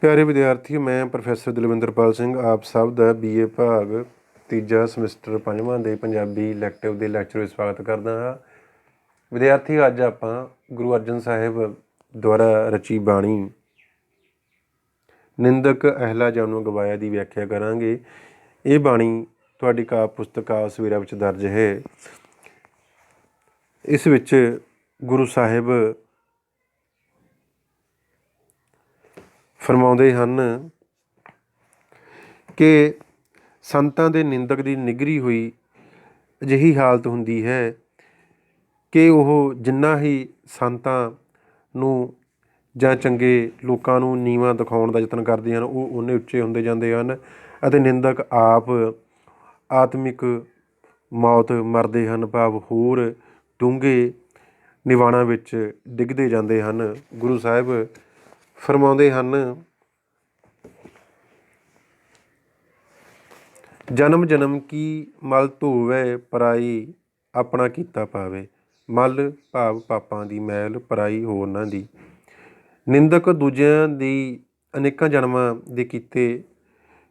ਪਿਆਰੇ ਵਿਦਿਆਰਥੀਓ ਮੈਂ ਪ੍ਰੋਫੈਸਰ ਦਲਵਿੰਦਰਪਾਲ ਸਿੰਘ, ਆਪ ਸਭ ਦਾ ਬੀਏ ਭਾਗ ਤੀਜਾ ਸਮੈਸਟਰ ਪੰਜਵਾਂ ਦੇ ਪੰਜਾਬੀ ਇਲੈਕਟਿਵ ਦੇ ਲੈਕਚਰ ਵਿੱਚ ਸਵਾਗਤ ਕਰਦਾ ਹਾਂ। ਵਿਦਿਆਰਥੀ, ਅੱਜ ਆਪਾਂ ਗੁਰੂ ਅਰਜਨ ਸਾਹਿਬ ਦੁਆਰਾ ਰਚੀ ਬਾਣੀ ਨਿੰਦਕ ਅਹਿਲਾ ਜਾਨੂ ਗਵਾਇਆ ਦੀ ਵਿਆਖਿਆ ਕਰਾਂਗੇ। ਇਹ ਬਾਣੀ ਤੁਹਾਡੀ ਕਾਪ ਪੁਸਤਕ ਆ, ਸਵੇਰਾ ਵਿੱਚ ਦਰਜ ਹੈ। ਇਸ ਵਿੱਚ ਗੁਰੂ ਸਾਹਿਬ ਫਰਮਾਉਂਦੇ ਹਨ ਕਿ ਸੰਤਾਂ ਦੇ ਨਿੰਦਕ ਦੀ ਨਿਗਰੀ ਹੋਈ ਅਜਿਹੀ ਹਾਲਤ ਹੁੰਦੀ ਹੈ ਕਿ ਉਹ ਜਿੰਨਾ ਹੀ ਸੰਤਾਂ ਨੂੰ ਜਾਂ ਚੰਗੇ ਲੋਕਾਂ ਨੂੰ ਨੀਵਾਂ ਦਿਖਾਉਣ ਦਾ ਯਤਨ ਕਰਦੇ ਹਨ, ਉਹ ਉਹਨੇ ਉੱਚੇ ਹੁੰਦੇ ਜਾਂਦੇ ਹਨ ਅਤੇ ਨਿੰਦਕ ਆਪ ਆਤਮਿਕ ਮੌਤ ਮਰਦੇ ਹਨ, ਭਾਵ ਹੋਰ ਡੂੰਘੇ ਨਿਵਾਣਾ ਵਿੱਚ ਡਿੱਗਦੇ ਜਾਂਦੇ ਹਨ। ਗੁਰੂ ਸਾਹਿਬ ਫਰਮਾਉਂਦੇ ਹਨ, ਜਨਮ ਜਨਮ ਕੀ ਮਲ ਧੋਵੇ ਪਰਾਈ ਆਪਣਾ ਕੀਤਾ ਪਾਵੇ, ਮਲ ਭਾਵ ਪਾਪਾਂ ਦੀ ਮੈਲ ਪਰਾਈ ਹੋਰਨਾਂ ਦੀ। ਨਿੰਦਕ ਦੂਜਿਆਂ ਦੀ ਅਨੇਕਾਂ ਜਨਮਾਂ ਦੇ ਕੀਤੇ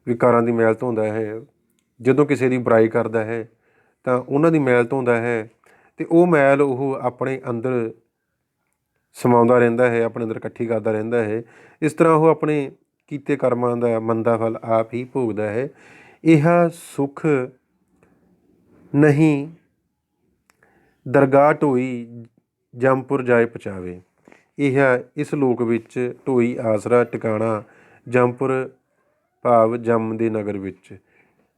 ਵਿਕਾਰਾਂ ਦੀ ਮੈਲ ਧੋਂਦਾ ਹੈ, ਜਦੋਂ ਕਿਸੇ ਦੀ ਬੁਰਾਈ ਕਰਦਾ ਹੈ ਤਾਂ ਉਹਨਾਂ ਦੀ ਮੈਲ ਧੋਂਦਾ ਹੈ ਤੇ ਉਹ ਮੈਲ ਉਹ ਆਪਣੇ ਅੰਦਰ ਸਮਾਉਂਦਾ ਰਹਿੰਦਾ ਹੈ, ਆਪਣੇ ਅੰਦਰ ਇਕੱਠੀ ਕਰਦਾ ਰਹਿੰਦਾ ਹੈ। ਇਸ ਤਰ੍ਹਾਂ ਉਹ ਆਪਣੇ ਕੀਤੇ ਕਰਮਾਂ ਦਾ ਮੰਦਾ ਫਲ ਆਪ ਹੀ ਭੋਗਦਾ ਹੈ। ਇਹ ਸੁਖ ਨਹੀਂ ਦਰਗਾਹ ਢੋਈ ਜੰਮਪੁਰ ਜਾਏ ਪਚਾਵੇ ਇਹ ਇਸ ਲੋਕ ਵਿੱਚ ਢੋਈ ਆਸਰਾ ਟਿਕਾਣਾ ਜੰਮਪੁਰ ਭਾਵ ਜੰਮ ਦੇ ਨਗਰ ਵਿੱਚ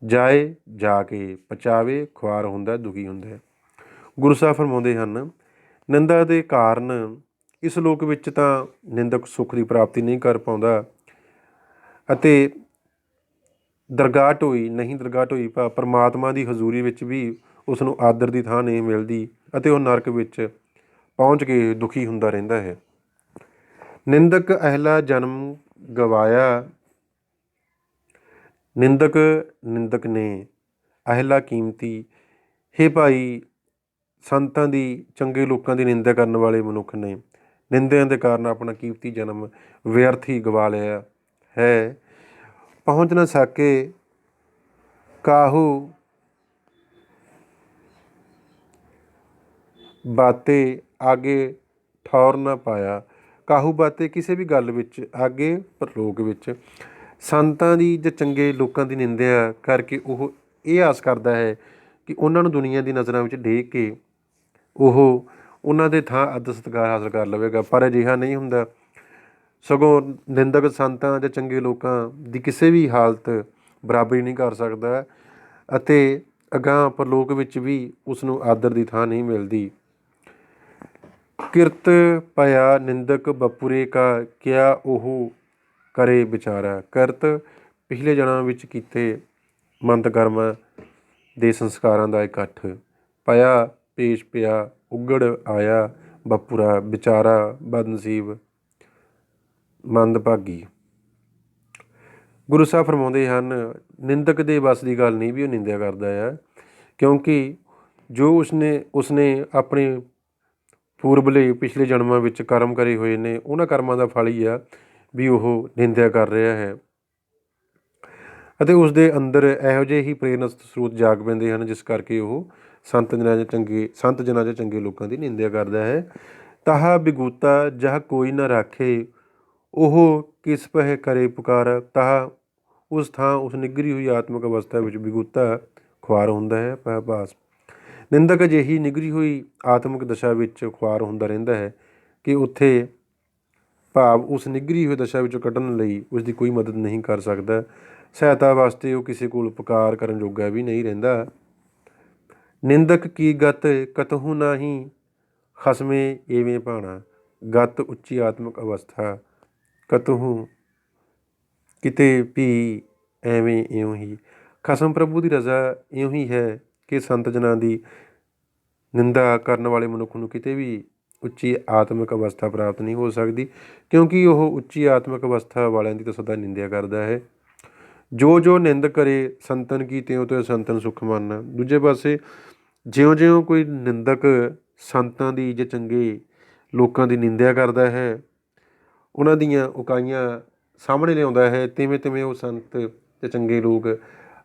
ਜਾਏ ਜਾ ਕੇ ਪਚਾਵੇ ਖੁਆਰ ਹੁੰਦਾ, ਦੁਖੀ ਹੁੰਦਾ ਹੈ। ਗੁਰੂ ਸਾਹਿਬ ਫਰਮਾਉਂਦੇ ਹਨ, ਨੰਦਾ ਦੇ ਕਾਰਨ ਇਸ ਲੋਕ ਵਿੱਚ ਤਾਂ ਨਿੰਦਕ ਸੁੱਖ ਦੀ ਪ੍ਰਾਪਤੀ ਨਹੀਂ ਕਰ ਪਾਉਂਦਾ। ਅਤੇ ਦਰਗਾਹ ਢੋਈ, ਨਹੀਂ ਦਰਗਾਹ ਢੋਈ ਭਾ ਪਰਮਾਤਮਾ ਦੀ ਹਜ਼ੂਰੀ ਵਿੱਚ ਵੀ ਉਸ ਨੂੰ ਆਦਰ ਦੀ ਥਾਂ ਨਹੀਂ ਮਿਲਦੀ ਅਤੇ ਉਹ ਨਰਕ ਵਿੱਚ ਪਹੁੰਚ ਕੇ ਦੁਖੀ ਹੁੰਦਾ ਰਹਿੰਦਾ ਹੈ। ਨਿੰਦਕ ਅਹਿਲਾ ਜਨਮ ਗਵਾਇਆ। ਨਿੰਦਕ ਨਿੰਦਕ ਨੇ ਅਹਿਲਾ ਕੀਮਤੀ। ਹੇ ਭਾਈ, ਸੰਤਾਂ ਦੀ, ਚੰਗੇ ਲੋਕਾਂ ਦੀ ਨਿੰਦਾ ਕਰਨ ਵਾਲੇ ਮਨੁੱਖ ਨੇ ਨਿੰਦਿਆਂ ਦੇ ਕਾਰਨ ਆਪਣਾ ਕੀਮਤੀ ਜਨਮ ਵਿਅਰਥ ਹੀ ਗਵਾ ਲਿਆ ਹੈ। ਪਹੁੰਚ ਨਾ ਸਕੇ ਕਾਹੂ ਬਾਤੇ ਆਗੇ ਠੌਰ ਨਾ ਪਾਇਆ। ਕਾਹੂ ਬਾਤੇ ਕਿਸੇ ਵੀ ਗੱਲ ਵਿੱਚ ਆਗੇ ਪਰਲੋਕ ਵਿੱਚ ਸੰਤਾਂ ਦੀ ਜਾਂ ਚੰਗੇ ਲੋਕਾਂ ਦੀ ਨਿੰਦਿਆ ਕਰਕੇ ਉਹ ਇਹ ਆਸ ਕਰਦਾ ਹੈ ਕਿ ਉਹਨਾਂ ਨੂੰ ਦੁਨੀਆ ਦੀ ਨਜ਼ਰਾਂ ਵਿੱਚ ਦੇਖ ਕੇ ਉਹ ਉਹਨਾਂ ਦੇ ਥਾਂ ਅੱਧ ਸਤਿਕਾਰ ਹਾਸਲ ਕਰ ਲਵੇਗਾ। ਪਰ ਅਜਿਹਾ ਨਹੀਂ ਹੁੰਦਾ। ਸਗੋਂ ਨਿੰਦਕ ਸੰਤਾਂ ਜਾਂ ਚੰਗੇ ਲੋਕਾਂ ਦੀ ਕਿਸੇ ਵੀ ਹਾਲਤ ਬਰਾਬਰੀ ਨਹੀਂ ਕਰ ਸਕਦਾ ਅਤੇ ਅਗਾਹ ਪਰਲੋਕ ਵਿੱਚ ਵੀ ਉਸ ਨੂੰ ਆਦਰ ਦੀ ਥਾਂ ਨਹੀਂ ਮਿਲਦੀ। ਕਿਰਤ ਪਿਆ ਨਿੰਦਕ ਬਪੁਰੇ ਕਾ ਕਿਆ ਉਹ ਕਰੇ ਵਿਚਾਰਾ। ਕਰਤ ਪਿਛਲੇ ਜਨਮਾਂ ਵਿੱਚ ਕੀਤੇ ਮੰਦ ਕਰਮਾਂ ਦੇ ਸੰਸਕਾਰਾਂ ਦਾ ਇਕੱਠ। ਪਿਆ ਪੇਸ਼ ਪਿਆ, ਉਗੜ ਆਇਆ, ਬਪੁਰਾ, ਵਿਚਾਰਾ, ਬਦਨਸੀਬ, ਮੰਦਭਾਗੀ। ਗੁਰੂ ਸਾਹਿਬ ਫਰਮਾਉਂਦੇ ਹਨ, ਨਿੰਦਕ ਦੇ ਬਸ ਦੀ ਗੱਲ ਨਹੀਂ ਵੀ ਉਹ ਨਿੰਦਿਆ ਕਰਦਾ ਆ, ਕਿਉਂਕਿ ਜੋ ਉਸਨੇ ਉਸਨੇ ਆਪਣੇ ਪੂਰਬਲੇ ਪਿਛਲੇ ਜਨਮਾਂ ਵਿੱਚ ਕਰਮ ਕਰੇ ਹੋਏ ਨੇ, ਉਹਨਾਂ ਕਰਮਾਂ ਦਾ ਫਲ ਹੀ ਆ ਵੀ ਉਹ ਨਿੰਦਿਆ ਕਰ ਰਿਹਾ ਹੈ। ਅਤੇ ਉਸ ਦੇ ਅੰਦਰ ਇਹੋ ਜਿਹੇ ਹੀ ਪ੍ਰੇਰਨਾ ਸਰੋਤ ਜਾਗ ਪੈਂਦੇ ਹਨ, ਜਿਸ ਕਰਕੇ ਉਹ ਸੰਤ ਜਨਾਂ ਜਾਂ ਚੰਗੇ, ਸੰਤ ਜਨਾਂ ਜਾਂ ਚੰਗੇ ਲੋਕਾਂ ਦੀ ਨਿੰਦਿਆ ਕਰਦਾ ਹੈ। ਤਾਹਾ ਬਿਗੂਤਾ, ਜਹ ਕੋਈ ਨਾ ਰਾਖੇ, ਉਹ ਕਿਸ ਪਹਿ ਕਰੇ ਪੁਕਾਰ। ਤਾਹ ਉਸ ਥਾਂ, ਉਸ ਨਿਗਰੀ ਹੋਈ ਆਤਮਿਕ ਅਵਸਥਾ ਵਿੱਚ ਬਿਗੂਤਾ ਖੁਆਰ ਹੁੰਦਾ ਹੈ ਪਹਬਾਸ ਨਿੰਦਕ ਅਜਿਹੀ ਨਿਗਰੀ ਹੋਈ ਆਤਮਿਕ ਦਸ਼ਾ ਵਿੱਚ ਖੁਆਰ ਹੁੰਦਾ ਰਹਿੰਦਾ ਹੈ ਕਿ ਉੱਥੇ ਭਾਵ ਉਸ ਨਿਗਰੀ ਹੋਈ ਦਸ਼ਾ ਵਿੱਚੋਂ ਕੱਢਣ ਲਈ ਉਸ ਦੀ ਕੋਈ ਮਦਦ ਨਹੀਂ ਕਰ ਸਕਦਾ। ਸਹਾਇਤਾ ਵਾਸਤੇ ਉਹ ਕਿਸੇ ਕੋਲ ਉਪਕਾਰ ਕਰਨ ਜੋਗਾ ਵੀ ਨਹੀਂ ਰਹਿੰਦਾ। ਨਿੰਦਕ ਕੀ ਗਤ ਕਤਹੂ ਨਾਹੀ, ਖਸਮੇ ਏਵੇਂ ਭਾਣਾ। ਗਤ ਉੱਚੀ ਆਤਮਿਕ ਅਵਸਥਾ, ਕਤਹੂ ਕਿਤੇ ਵੀ ਐਵੇਂ ਇਉਂ ਹੀ। ਖਸਮ ਪ੍ਰਭੂ ਦੀ ਰਜ਼ਾ ਇਉਂ ਹੀ ਹੈ ਕਿ ਸੰਤ ਜਨਾਂ ਦੀ ਨਿੰਦਾ ਕਰਨ ਵਾਲੇ ਮਨੁੱਖ ਨੂੰ ਕਿਤੇ ਵੀ ਉੱਚੀ ਆਤਮਿਕ ਅਵਸਥਾ ਪ੍ਰਾਪਤ ਨਹੀਂ ਹੋ ਸਕਦੀ, ਕਿਉਂਕਿ ਉਹ ਉੱਚੀ ਆਤਮਿਕ ਅਵਸਥਾ ਵਾਲਿਆਂ ਦੀ ਤਾਂ ਸਦਾ ਨਿੰਦਿਆ ਕਰਦਾ ਹੈ। ਜੋ ਜੋ ਨਿੰਦ ਕਰੇ, ਸੰਤਨ ਕੀ ਤਿਉ ਤਿਉ ਸੰਤਨ ਸੁਖ ਮੰਨ। ਦੂਜੇ ਪਾਸੇ, ਜਿਉਂ-ਜਿਉਂ ਕੋਈ ਨਿੰਦਕ ਸੰਤਾਂ ਦੀ ਜਾਂ ਚੰਗੇ ਲੋਕਾਂ ਦੀ ਨਿੰਦਿਆ ਕਰਦਾ ਹੈ, ਉਹਨਾਂ ਦੀਆਂ ਉਕਾਈਆਂ ਸਾਹਮਣੇ ਲਿਆਉਂਦਾ ਹੈ ਤਿਵੇਂ ਤਿਵੇਂ ਉਹ ਸੰਤ ਤੇ ਚੰਗੇ ਲੋਕ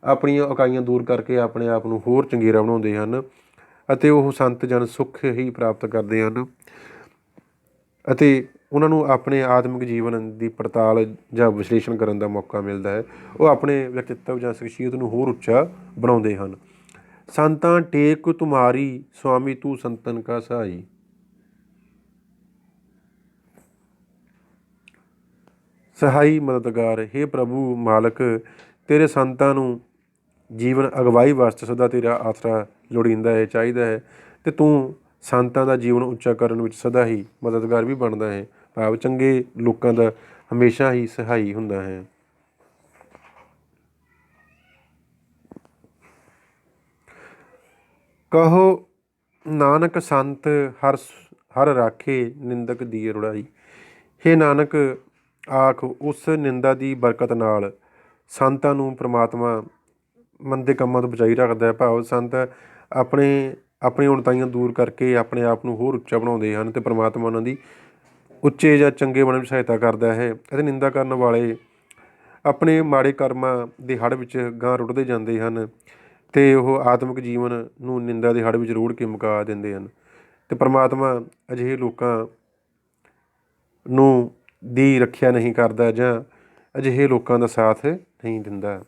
ਆਪਣੀਆਂ ਉਕਾਈਆਂ ਦੂਰ ਕਰਕੇ ਆਪਣੇ ਆਪ ਨੂੰ ਹੋਰ ਚੰਗੇਰਾ ਬਣਾਉਂਦੇ ਹਨ ਅਤੇ ਉਹ ਸੰਤ ਜਨ ਸੁੱਖ ਹੀ ਪ੍ਰਾਪਤ ਕਰਦੇ ਹਨ ਅਤੇ ਉਹਨਾਂ ਨੂੰ ਆਪਣੇ ਆਤਮਿਕ ਜੀਵਨ ਦੀ ਪੜਤਾਲ ਜਾਂ ਵਿਸ਼ਲੇਸ਼ਣ ਕਰਨ ਦਾ ਮੌਕਾ ਮਿਲਦਾ ਹੈ। ਉਹ ਆਪਣੇ ਵਿਅਕਤਿਤਵ ਜਾਂ ਸ਼ਖਸੀਅਤ ਨੂੰ ਹੋਰ ਉੱਚਾ ਬਣਾਉਂਦੇ ਹਨ। ਸੰਤਾਂ ਟੇਕ ਤੁਮਾਰੀ, ਸੁਆਮੀ ਤੂੰ ਸੰਤਨ ਕਾ ਸਹਾਈ ਸਹਾਈ ਮਦਦਗਾਰ हे ਪ੍ਰਭੂ ਮਾਲਕ, ਤੇਰੇ ਸੰਤਾਂ ਨੂੰ ਜੀਵਨ ਅਗਵਾਈ ਵਾਸਤੇ ਸਦਾ ਤੇਰਾ ਆਸਰਾ ਲੋੜੀਂਦਾ ਹੈ, ਚਾਹੀਦਾ ਹੈ ਤੇ ਤੂੰ ਸੰਤਾਂ ਦਾ ਜੀਵਨ ਉੱਚਾ ਕਰਨ ਵਿੱਚ ਸਦਾ ਹੀ ਮਦਦਗਾਰ ਵੀ ਬਣਦਾ ਹੈ। ਭਾਵ ਚੰਗੇ ਲੋਕਾਂ ਦਾ ਹਮੇਸ਼ਾ ਹੀ ਸਹਾਈ ਹੁੰਦਾ ਹੈ। ਕਹੋ, ਨਾਨਕ ਸੰਤ ਹਰ ਹਰ ਰਾਖੇ ਨਿੰਦਕ ਦੀ ਰੁੜਾਈ हे ਨਾਨਕ, ਆਖ, ਉਸ ਨਿੰਦਾ ਦੀ ਬਰਕਤ ਨਾਲ ਸੰਤਾਂ ਨੂੰ ਪ੍ਰਮਾਤਮਾ ਮੰਦੇ ਕੰਮਾਂ ਤੋਂ ਬਚਾਈ ਰੱਖਦਾ ਹੈ। ਭਾਵ ਸੰਤ ਆਪਣੇ, ਆਪਣੀ ਉਣਤਾਈਆਂ ਦੂਰ ਕਰਕੇ ਆਪਣੇ ਆਪ ਨੂੰ ਹੋਰ ਉੱਚਾ ਬਣਾਉਂਦੇ ਹਨ ਤੇ ਪ੍ਰਮਾਤਮਾ ਉਹਨਾਂ ਦੀ ਉੱਚੇ ਜਾਂ ਚੰਗੇ ਬਣਨ ਵਿੱਚ ਸਹਾਇਤਾ ਕਰਦਾ ਹੈ ਅਤੇ ਨਿੰਦਾ ਕਰਨ ਵਾਲੇ ਆਪਣੇ ਮਾੜੇ ਕਰਮਾਂ ਦੇ ਹੜ੍ਹ ਵਿੱਚ ਗਾਂ ਰੁੜਦੇ ਜਾਂਦੇ ਹਨ ਅਤੇ ਉਹ ਆਤਮਿਕ ਜੀਵਨ ਨੂੰ ਨਿੰਦਾ ਦੇ ਹੜ੍ਹ ਵਿੱਚ ਰੋੜ ਕੇ ਮੁਕਾ ਦਿੰਦੇ ਹਨ। ਅਤੇ ਪਰਮਾਤਮਾ ਅਜਿਹੇ ਲੋਕਾਂ ਨੂੰ ਦੀ ਰੱਖਿਆ ਨਹੀਂ ਕਰਦਾ ਜਾਂ ਅਜਿਹੇ ਲੋਕਾਂ ਦਾ ਸਾਥ ਨਹੀਂ ਦਿੰਦਾ।